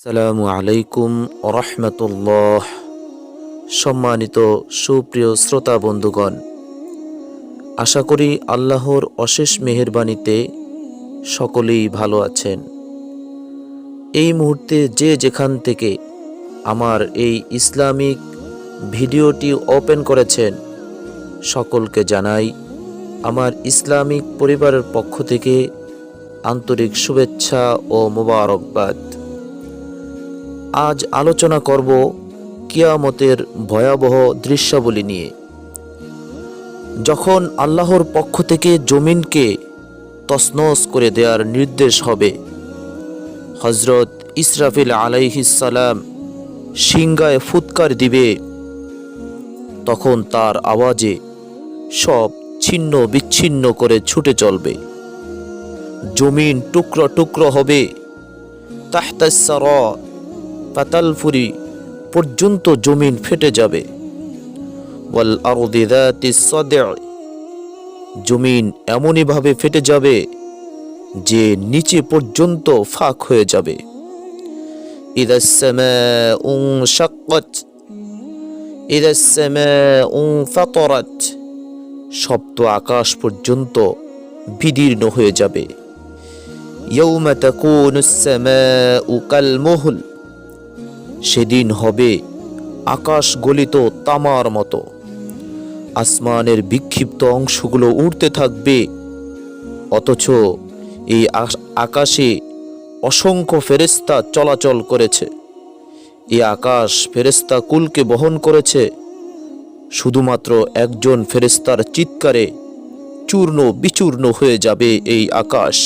সালামু আলাইকুম রহমতুল্লাহ সম্মানিত সুপ্রিয় শ্রোতা বন্ধুগণ, আশা করি আল্লাহর অশেষ মেহেরবানিতে সকলেই ভালো আছেন। এই মুহূর্তে যে যেখান থেকে আমার এই ইসলামিক ভিডিওটি ওপেন করেছেন, সকলকে জানাই আমার ইসলামিক পরিবারের পক্ষ থেকে আন্তরিক শুভেচ্ছা ও মোবারকবাদ। আজ আলোচনা করব কিয়ামতের ভয়াবহ দৃশ্যাবলী নিয়ে। যখন আল্লাহর পক্ষ থেকে জমিনকে তসনস করে দেওয়ার নির্দেশ হবে হজরত ইসরাফিল আলাইহিসালাম সিংগায় ফুৎকার দিবে, তখন তার আওয়াজে সব ছিন্ন বিচ্ছিন্ন করে ছুটে চলবে। জমিন টুকরো টুকরো হবে তাহতাসার পাতালফুরি পর্যন্ত জমিন ফেটে যাবে ওয়াল আরদি যাতি সাদঈ জমিন এমনইভাবে ফেটে যাবে যে নিচে পর্যন্ত ফাঁক হয়ে যাবে ইদা السماء انشقت ইদা السماء انفطرت সপ্ত আকাশ পর্যন্ত বিদীর্ণ হয়ে যাবে يوم تكون السماء كالمهل সেদিন হবে আকাশ গলিত তামার মতো। আসমানের বিক্ষিপ্ত অংশগুলো উড়তে থাকবে। অথচ এই আকাশে অসংখ্য ফেরেস্তা চলাচল করেছে। এই আকাশ ফেরেস্তা কুলকে বহন করেছে। শুধুমাত্র একজন ফেরেস্তার চিৎকারে চূর্ণ বিচূর্ণ হয়ে যাবে এই আকাশ।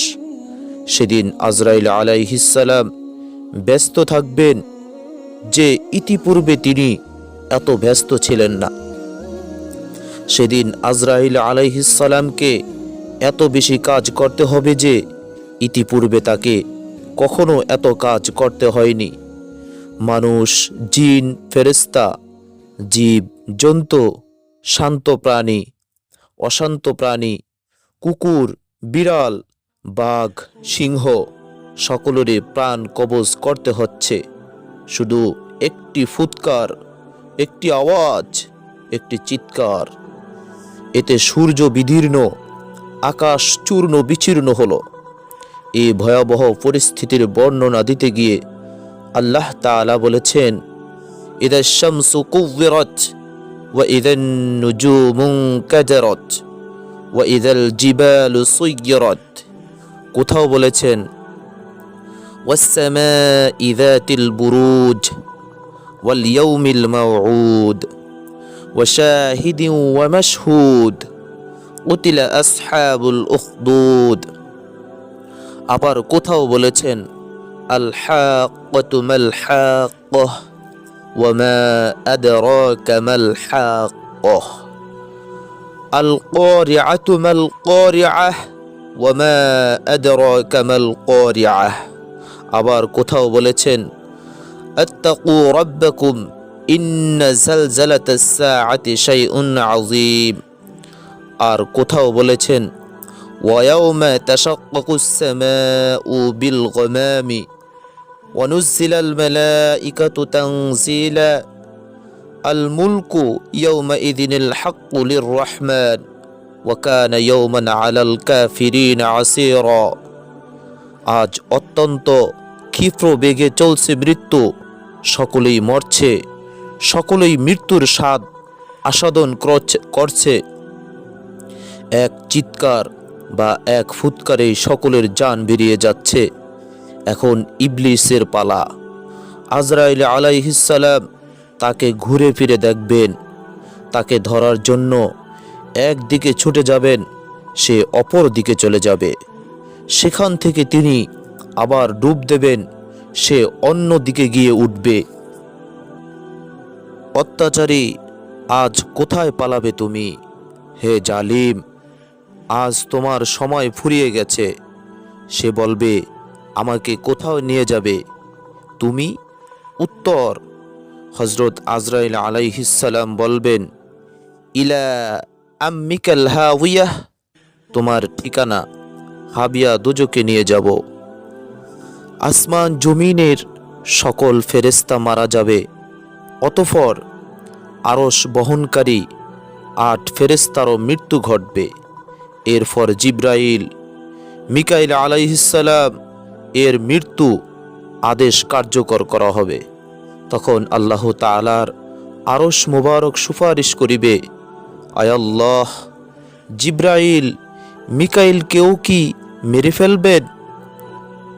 সেদিন আজরাইল আলাইহিসালাম ব্যস্ত থাকবেন। যে ইতিপূর্বে তিনি এত ব্যস্ত ছিলেন না। সেদিন আজরাইল আলাইহিসালামকে এত বেশি কাজ করতে হবে যে ইতিপূর্বে তাকে কখনো এত কাজ করতে হয়নি। মানুষ, জিন ফেরেস্তা জীব, জন্তু, শান্ত প্রাণী, অশান্ত প্রাণী, কুকুর, বিড়াল, বাঘ, সিংহ সকলেরই প্রাণ কবজ করতে হচ্ছে। শুধু একটি ফুৎকার, একটি আওয়াজ, একটি চিৎকার। এতে সূর্য বিদীর্ণ, আকাশ চূর্ণ বিচীর্ণ হলো। এই ভয়াবহ পরিস্থিতির বর্ণনা দিতে গিয়ে আল্লাহ তাআলা বলেছেন, ইদা শামসু কুవ్విরত ওয়া ইদান নুজুমু কাদারত, ওয়া ইদাল জিবালু সুয়্যিরত কোথাও বলেছেন والسماء ذات البروج واليوم الموعود وشاهد ومشهود قتل أصحاب الأخدود আবার কোথাও বলেছেন আল হাক্কাতু মাল হাক্কাহ ওয়া মা আদরাকা মাল হাক্কাহ আল ক্বারিআতু মাল ক্বারিআহ ওয়া মা আদরাকা মাল ক্বারিআহ আবার কোথাও বলেছেন আত্তাকু রাব্বাকুম ইন্না জালজালাতাস সাআতি শাইউন আযীম আর কোথাও বলেছেন ويوم تشقق السماء بالغمام ونزل الملائكة تنزيلا الملك يومئذ الحق للرحمن وكان يوما على الكافرين عسيرا আজ অত্যন্ত ক্ষিপ্র বেগে চলছে মৃত্যু। সকলেই মরছে। সকলেই মৃত্যুর স্বাদ আস্বাদন করছে- এক চিৎকার বা এক ফুৎকারেই সকলের যান বেরিয়ে যাচ্ছে। এখন ইবলিসের পালা। আজরাইল আলাইহিসালাম তাকে ঘুরে ফিরে দেখবেন। তাকে ধরার জন্য একদিকে ছুটে যাবেন, সে অপর দিকে চলে যাবে। সেখান থেকে তিনি আবার ডুব দেবেন, সে অন্য দিকে গিয়ে উঠবে। অত্যাচারী, আজ কোথায় পালাবে তুমি? হে জালিম, আজ তোমার সময় ফুরিয়ে গেছে। সে বলবে, আমাকে কোথাও নিয়ে যাবে। তুমি? উত্তর হজরত আজরাইল আলাইহিসাল্লাম বলবেন, ইলা আম্মিকাল হাউয়াহ তোমার ঠিকানা। হাবিয়া দুজকে নিয়ে যাব। আসমান জমিনের সকল ফেরেস্তা মারা যাবে। অতফর আরস বহনকারী আট ফেরেস্তারও মৃত্যু ঘটবে। এরপর জিব্রাইল, মিকাইল আলাইহিসাল্লাম এর মৃত্যু আদেশ কার্যকর করা হবে। তখন আল্লাহ তালার আরস মুবারক সুপারিশ করিবে আয়াল্লাহ জিব্রাইল, মিকাইলকেও কি মেরে ফেলবেন।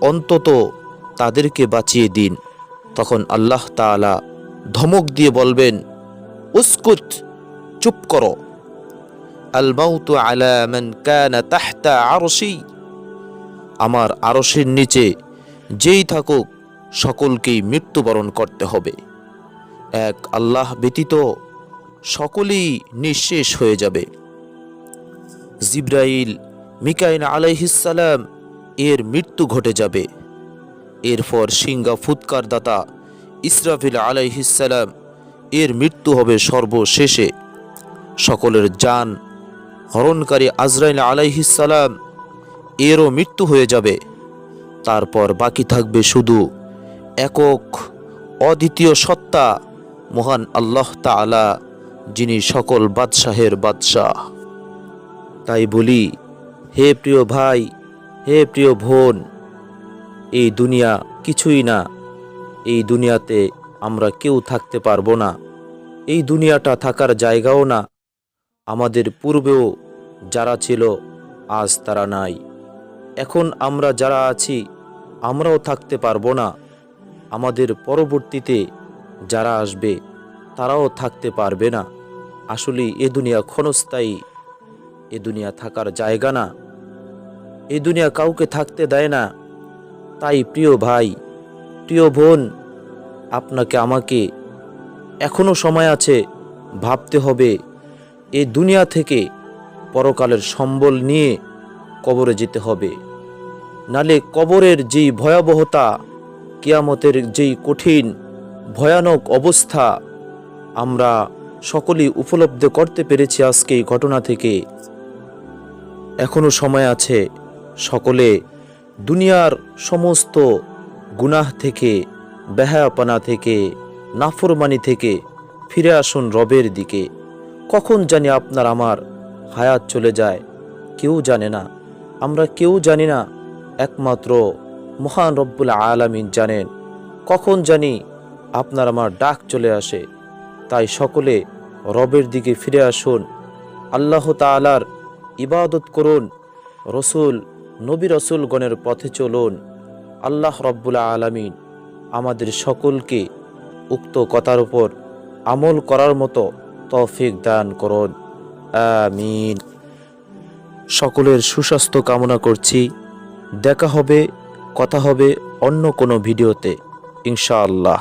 অন্তত তাদেরকে বাঁচিয়ে দিন। তখন আল্লাহ তাআলা ধমক দিয়ে বলবেন, উস্কুত, চুপ করো। আল আমার আরশের নিচে যেই থাকুক, সকলকেই মৃত্যুবরণ করতে হবে। এক আল্লাহ ব্যতীত সকলেই নিঃশেষ হয়ে যাবে। জিব্রাইল মিকাইন আলাইহিসালাম এর মৃত্যু ঘটে যাবে। এরপর সিঙ্গা ফুৎকার দাতা ইসরাফিল আলাইহিসালাম এর মৃত্যু হবে সর্বশেষে। সকলের যান হরণকারী আজরাইল আলাইহিসালাম এরও মৃত্যু হয়ে যাবে। তারপর বাকি থাকবে শুধু একক, অদ্বিতীয় সত্তা, মহান আল্লাহ তাআলা, যিনি সকল বাদশাহের বাদশাহ। তাই বলি হে প্রিয় ভাই, হে প্রিয় বোন, এই দুনিয়া কিছুই না। এই দুনিয়াতে আমরা কেউ থাকতে পারব না। এই দুনিয়াটা থাকার জায়গাও না। আমাদের পূর্বেও যারা ছিল, আজ তারা নাই। এখন আমরা যারা আছি, আমরাও থাকতে পারব না। আমাদের পরবর্তীতে যারা আসবে, তারাও থাকতে পারবে না। আসলে এ দুনিয়া ক্ষণস্থায়ী এ দুনিয়া থাকার জায়গা না। এ দুনিয়া কাউকে থাকতে দেয় না। তাই প্রিয় ভাই, প্রিয় বোন, আপনাকে, আমাকে এখনও সময় আছে, ভাবতে হবে এ দুনিয়া থেকে পরকালের সম্বল নিয়ে কবরে যেতে হবে। নালে কবরের যেই ভয়াবহতা, কিয়ামতের যেই কঠিন, ভয়ানক অবস্থা আমরা সকলেই উপলব্ধি করতে পেরেছি আজকে এই ঘটনা থেকে। এখনও সময় আছে সকলে দুনিয়ার সমস্ত গুনাহ থেকে, বেহায়াপানা থেকে, নাফরমানি থেকে ফিরে আসুন রবের দিকে। কখন জানি আপনার আমার হায়াত চলে যায়, কেউ জানে না। আমরা কেউ জানি না, একমাত্র মহান রব্বুল আলামিন জানেন। কখন জানি আপনার আমার ডাক চলে আসে। তাই সকলে রবের দিকে ফিরে আসুন। আল্লাহ তাআলার ইবাদত করুন, রসুল, নবী রসুলগণের পথে চলুন। আল্লাহ রব্বুল আলামিন আমাদের সকলকে উক্ত কথার উপর আমল করার মতো তৌফিক দান করুন। আমিন। সকলের সুস্বাস্থ্য কামনা করছি। দেখা হবে, কথা হবে অন্য কোনো ভিডিওতে, ইনশাআল্লাহ।